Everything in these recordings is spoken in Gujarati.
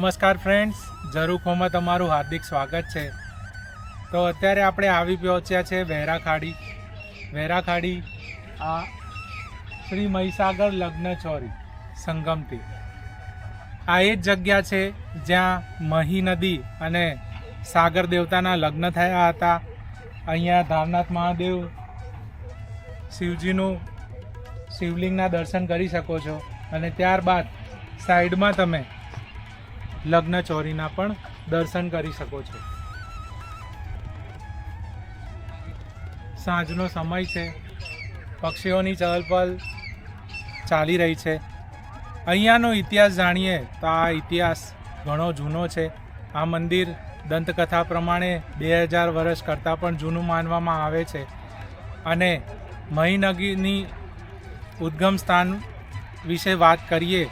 નમસ્કાર ફ્રેન્ડ્સ જરૂખોમાં તમારું હાર્દિક સ્વાગત છે. તો અત્યારે આપણે આવી પહોંચ્યા છે વેરાખાડી. વેરાખાડી આ શ્રી મહીસાગર લગ્ન ચોરી સંગમથી. આ એ જ જગ્યા છે જ્યાં મહી નદી અને સાગર દેવતાના લગ્ન થયા હતા. અહીંયા ધામનાથ મહાદેવ શિવજીનું શિવલિંગના દર્શન કરી શકો છો. અને ત્યારબાદ સાઈડમાં તમે લગ્ન ચોરીના પણ દર્શન કરી શકો છો. સાંજનો સમય છે. પક્ષીઓની ચહલપહલ ચાલી રહી છે. અહીંયાનો ઇતિહાસ જાણીએ તો આ ઇતિહાસ ઘણો જૂનો છે. આ મંદિર દંતકથા પ્રમાણે બે હજાર વર્ષ કરતાં પણ જૂનું માનવામાં આવે છે. અને મહીનગીની ઉદ્ગમ સ્થાન વિશે વાત કરીએ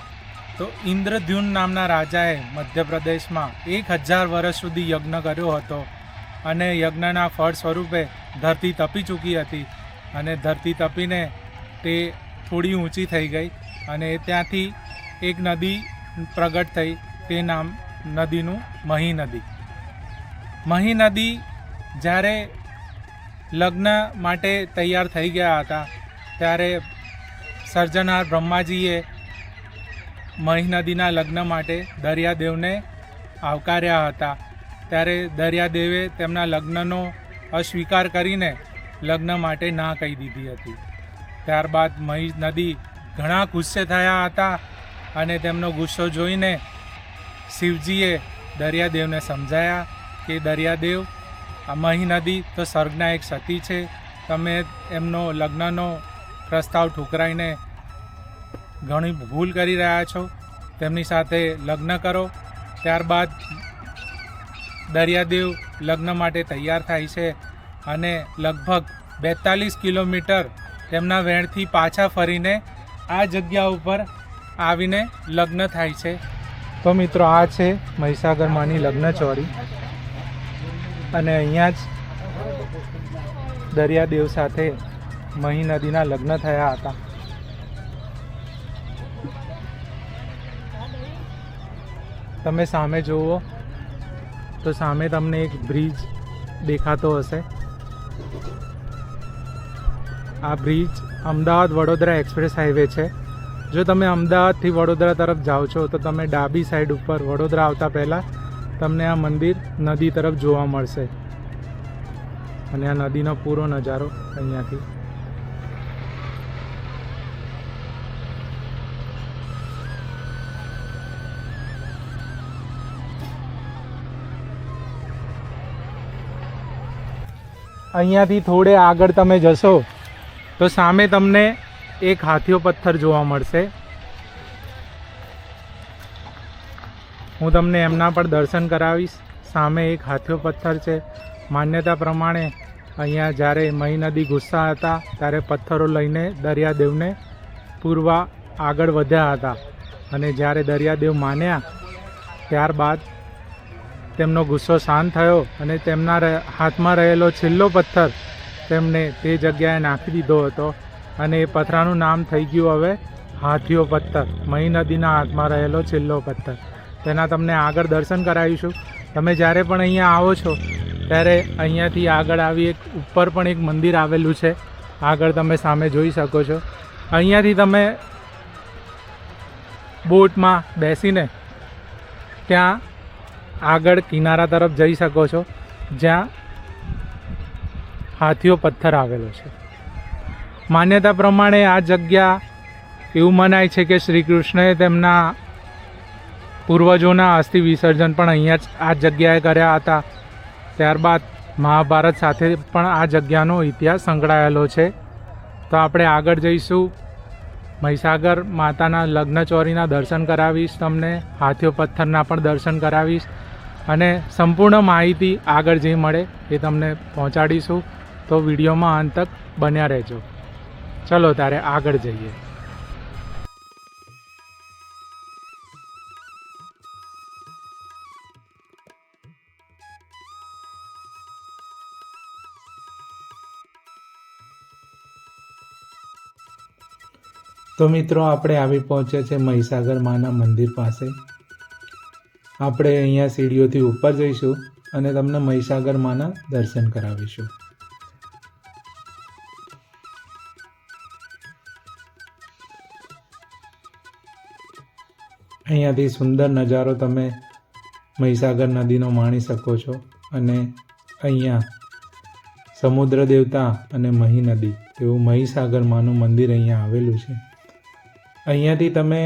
તો ઇન્દ્રદ્યુન નામના રાજાએ મધ્યપ્રદેશમાં એક હજાર વર્ષ સુધી યજ્ઞ કર્યો હતો અને યજ્ઞના ફળ સ્વરૂપે ધરતી તપી ચૂકી હતી અને ધરતી તપીને તે થોડી ઊંચી થઈ ગઈ અને ત્યાંથી એક નદી પ્રગટ થઈ, તે નામ નદીનું મહી નદી મહી નદી જ્યારે લગ્ન માટે તૈયાર થઈ ગયા હતા, ત્યારે સર્જનાર બ્રહ્માજીએ મહી નદીના લગ્ન માટે દરિયાદેવને આવકાર્યા હતા. ત્યારે દરિયાદેવે તેમના લગ્નનો અસ્વીકાર કરીને લગ્ન માટે ના કહી દીધી હતી. ત્યારબાદ મહી નદી ઘણા ગુસ્સે થયા હતા અને તેમનો ગુસ્સો જોઈને શિવજીએ દરિયાદેવને સમજાયા કે, દરિયાદેવ, આ મહી નદી તો સ્વર્ગના એક સતી છે. તમે એમનો લગ્નનો પ્રસ્તાવ ઠુકરાઈને ઘણી ભૂલ કરી રહ્યા છો. તેમની સાથે લગ્ન કરો. ત્યારબાદ દરિયાદેવ લગ્ન માટે તૈયાર થાય છે અને લગભગ બેતાલીસ કિલોમીટર તેમના વેણથી પાછા ફરીને આ જગ્યા ઉપર આવીને લગ્ન થાય છે. તો મિત્રો, આ છે મહીસાગરમાંની લગ્ન ચોરી. અને અહીંયા જ દરિયાદેવ સાથે મહી નદીના લગ્ન થયા હતા. તમે સામે જુઓ તો સામે તમને એક બ્રિજ દેખાતો હશે. આ bridge Ahmedabad Vadodara express highway છે. જો તમે અમદાવાદથી વડોદરા તરફ જાઓ છો, તો તમે ડાબી સાઈડ ઉપર વડોદરા આવતા પહેલાં તમને આ મંદિર નદી તરફ જોવા મળશે. અને આ નદીનો પૂરો નજારો અહીંયાથી અહીંયાથી થોડે આગળ તમે જશો, તો સામે તમને એક હાથીઓ પથ્થર જોવા મળશે. હું તમને એમના પણ દર્શન કરાવીશ. સામે એક હાથીઓ પથ્થર છે. માન્યતા પ્રમાણે અહીંયા જ્યારે મહી નદી ગુસ્સા હતા, ત્યારે પથ્થરો લઈને દરિયાદેવને પૂરવા આગળ વધ્યા હતા. અને જ્યારે દરિયાદેવ માન્યા, ત્યારબાદ તેમનો ગુસ્સો શાંત થયો અને તેમના હાથમાં રહેલો છેલ્લો પથ્થર તેમણે તે જગ્યાએ નાખી દીધો હતો અને એ પથરાનું નામ થઈ ગયું હવે હાથીઓ પથ્થર, મહી નદીના હાથમાં રહેલો છેલ્લો પથ્થર. તેના તમને આગળ દર્શન કરાવીશું. તમે જ્યારે પણ અહીંયા આવો છો, ત્યારે અહીંયાથી આગળ આવી એક ઉપર પણ એક મંદિર આવેલું છે. આગળ તમે સામે જોઈ શકો છો. અહીંયાથી તમે બોટમાં બેસીને ત્યાં આગળ કિનારા તરફ જઈ શકો છો, જ્યાં હાથીઓ પથ્થર આવેલો છે. માન્યતા પ્રમાણે આ જગ્યા એવું મનાય છે કે શ્રી કૃષ્ણએ તેમના પૂર્વજોના અસ્થિ વિસર્જન પણ અહીંયા જ આ જગ્યાએ કર્યા હતા. ત્યારબાદ મહાભારત સાથે પણ આ જગ્યાનો ઇતિહાસ સંકળાયેલો છે. તો આપણે આગળ જઈશું. મહીસાગર માતાના લગ્નચોરીના દર્શન કરાવીશ તમને, હાથીઓ પથ્થરના પણ દર્શન કરાવીશ. અને સંપૂર્ણ માહિતી આગળ જે મળે એ તમને પહોંચાડીશું. તો વિડીયોમાં અંત તક બન્યા રહેજો. ચલો ત્યારે આગળ જઈએ. તો મિત્રો, આપણે આવી પહોંચ્યા છે મહીસાગર માના મંદિર પાસે. આપણે અહીંયા સીડીઓથી ઉપર જઈશું અને તમને મહીસાગર માના દર્શન કરાવીશું. અહીંયાથી સુંદર નજારો તમે મહીસાગર નદીનો માણી શકો છો અને અહીંયા સમુદ્ર દેવતા અને મહી નદી તેવું મહીસાગર માનું મંદિર અહીંયા આવેલું છે. અહીંયાથી તમે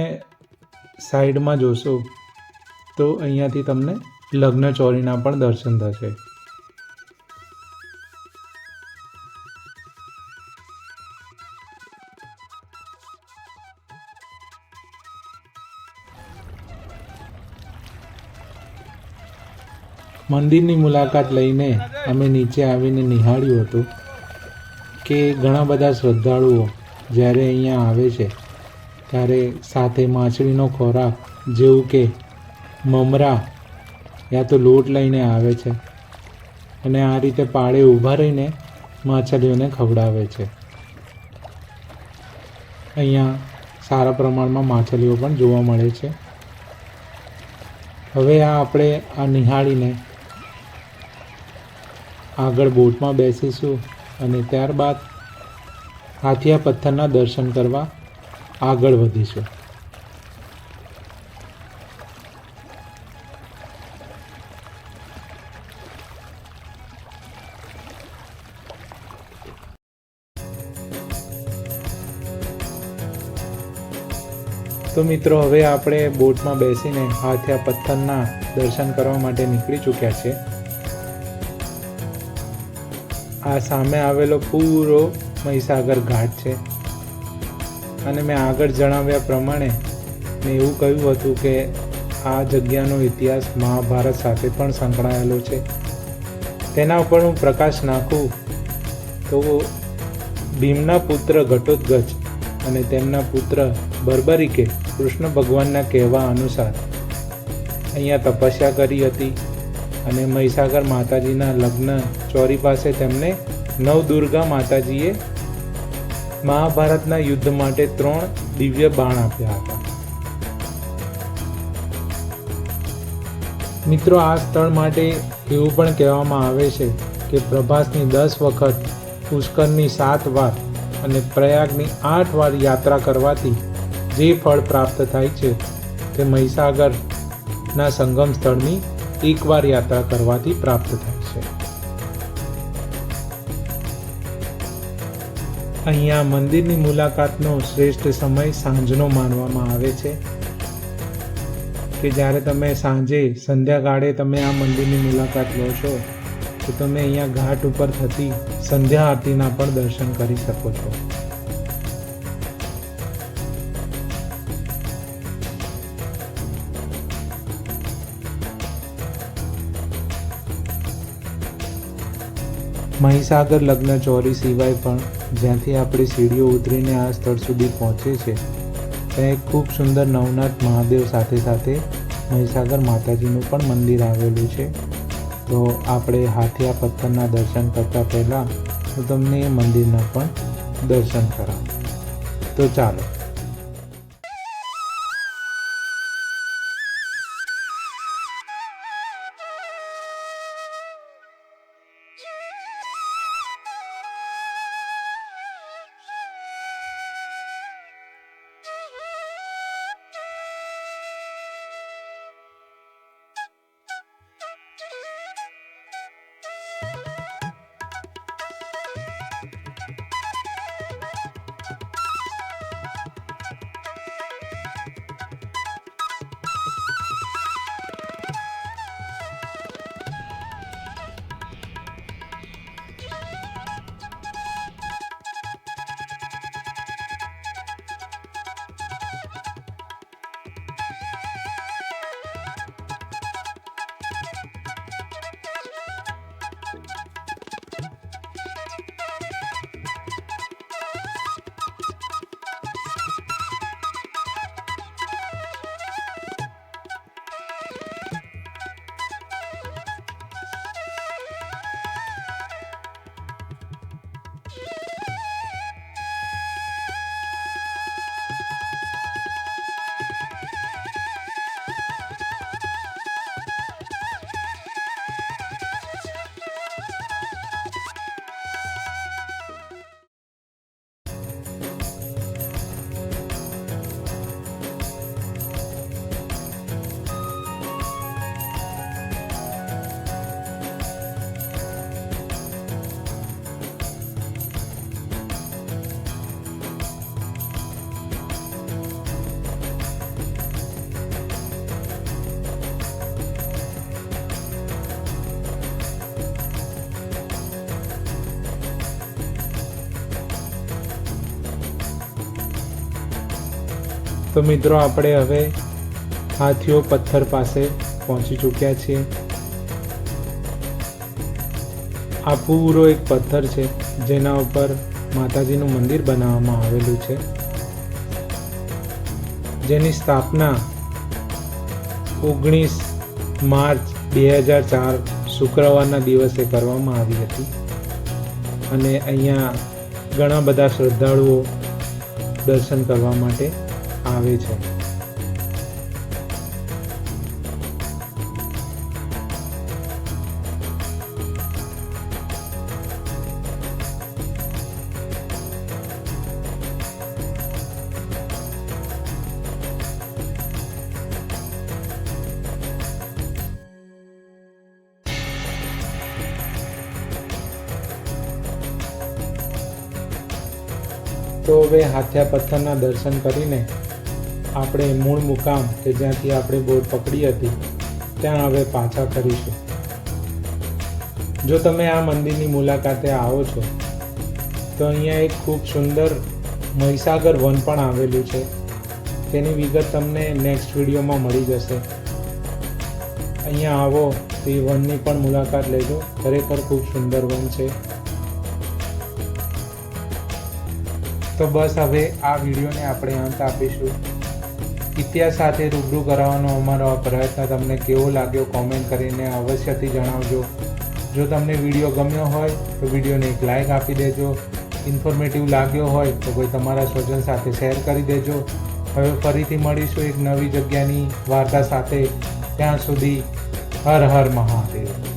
સાઈડમાં જોશો તો અહીંયાથી તમને લગ્ન ચોરીના પણ દર્શન થશે. મંદિરની મુલાકાત લઈને અમે નીચે આવીને નિહાળ્યું હતું કે ઘણા બધા શ્રદ્ધાળુઓ જ્યારે અહીંયા આવે છે, ત્યારે સાથે માછલીનો ખોરાક જેવું કે મમરા. યા તો લોટ લઈને આવે છે. અને આ રીતે પાળે ઊભા રહીને માછલીઓને ખવડાવે છે. અહીંયા સારા પ્રમાણમાં માછલીઓ પણ જોવા મળે છે. હવે આ આપણે આ નિહાળીને આગળ બોટમાં બેસીશું અને ત્યારબાદ હાથિયા પથ્થરના દર્શન કરવા આગળ વધીશું. તો મિત્રો, હવે આપણે બોટમાં બેસીને હાથિયા પથ્થરના દર્શન કરવા માટે નીકળી ચૂક્યા છે આ સામે આવેલો પૂરો મહીસાગર ઘાટ છે. અને મેં આગળ જણાવ્યા પ્રમાણે મેં એવું કહ્યું હતું કે આ જગ્યાનો ઇતિહાસ મહાભારત સાથે પણ સંકળાયેલો છે. તેના ઉપર હું પ્રકાશ નાખું તો ભીમના પુત્ર ઘટોત્કચ અને તેમના પુત્ર બર્બરિકે કૃષ્ણ ભગવાનના કહેવા અનુસાર અહીંયા તપસ્યા કરી હતી અને મહીસાગર માતાજીના લગ્ન ચોરી પાસે તેમને નવદુર્ગા માતાજીએ મહાભારતના યુદ્ધ માટે ત્રણ દિવ્ય બાણ આપ્યા હતા. મિત્રો, આ સ્થળ માટે એવું પણ કહેવામાં આવે છે કે પ્રભાસની દસ વખત પુષ્કરની સાત વાર અને પ્રયાગની આઠ વાર યાત્રા કરવાથી જે ફળ પ્રાપ્ત થાય છે તે મહીસાગરના સંગમ સ્થળની એકવાર યાત્રા કરવાથી પ્રાપ્ત થાય છે. અહીંયા મંદિરની મુલાકાતનો શ્રેષ્ઠ સમય સાંજનો માનવામાં આવે છે કે જ્યારે તમે સાંજે સંધ્યાકાળે તમે આ મંદિરની મુલાકાત લો છો, તો તમે અહીંયા ઘાટ ઉપર થતી સંધ્યા આરતીના પણ દર્શન કરી શકો છો. મહીસાગર લગ્ન ચોરી સિવાય પણ જ્યાંથી આપણી સીડીઓ ઉતરીને આ સ્થળ સુધી પહોંચે છે, ત્યાં એક ખૂબ સુંદર નવનાથ મહાદેવ સાથે સાથે મહીસાગર માતાજીનું પણ મંદિર આવેલું છે. તો આપણે હાથિયા પથ્થરના દર્શન કરતાં પહેલાં હું તમને એ મંદિરના પણ દર્શન કરાવું. તો ચાલો તો મિત્રો, આપણે હવે હાથીઓ પથ્થર પાસે પહોંચી ચૂક્યા છીએ. આ પૂરો એક પથ્થર છે, જેના ઉપર માતાજીનું મંદિર બનાવવામાં આવેલું છે. જેની સ્થાપના ઓગણીસ માર્ચ બે હજાર ચાર શુક્રવારના દિવસે કરવામાં આવી હતી. અને અહીંયા ઘણા બધા શ્રદ્ધાળુઓ દર્શન કરવા માટે આવે છે. તો હવે હાથિયા પથ્થરના દર્શન કરીને આપણે મૂળ મુકામ કે જ્યાંથી આપણે બોટ પકડી હતી, ત્યાં હવે પાછા ફરીશું. જો તમે આ મંદિરની મુલાકાતે આવો છો, તો અહીંયા એક ખૂબ સુંદર મહીસાગર વન પણ આવેલું છે. તેની વિગત તમને નેક્સ્ટ વિડીયોમાં મળી જશે. અહીંયા આવો, તો એ વનની પણ મુલાકાત લેજો. ખરેખર ખૂબ સુંદર વન છે. તો બસ હવે આ વિડીયોને આપણે અંત આપીશું. ઇતિહાસ સાથે રૂબરૂ કરાવવાનો અમારો આ પ્રયત્ન તમને કેવો લાગ્યો કોમેન્ટ કરીને અવશ્યથી જણાવજો. જો તમને વીડિયો ગમ્યો હોય તો વિડીયોને એક લાઇક આપી દેજો. ઇન્ફોર્મેટિવ લાગ્યો હોય તો કોઈ તમારા સ્વજન સાથે શેર કરી દેજો. હવે ફરીથી મળીશું એક નવી જગ્યાની વાર્તા સાથે. ત્યાં સુધી હર હર મહાદેવ.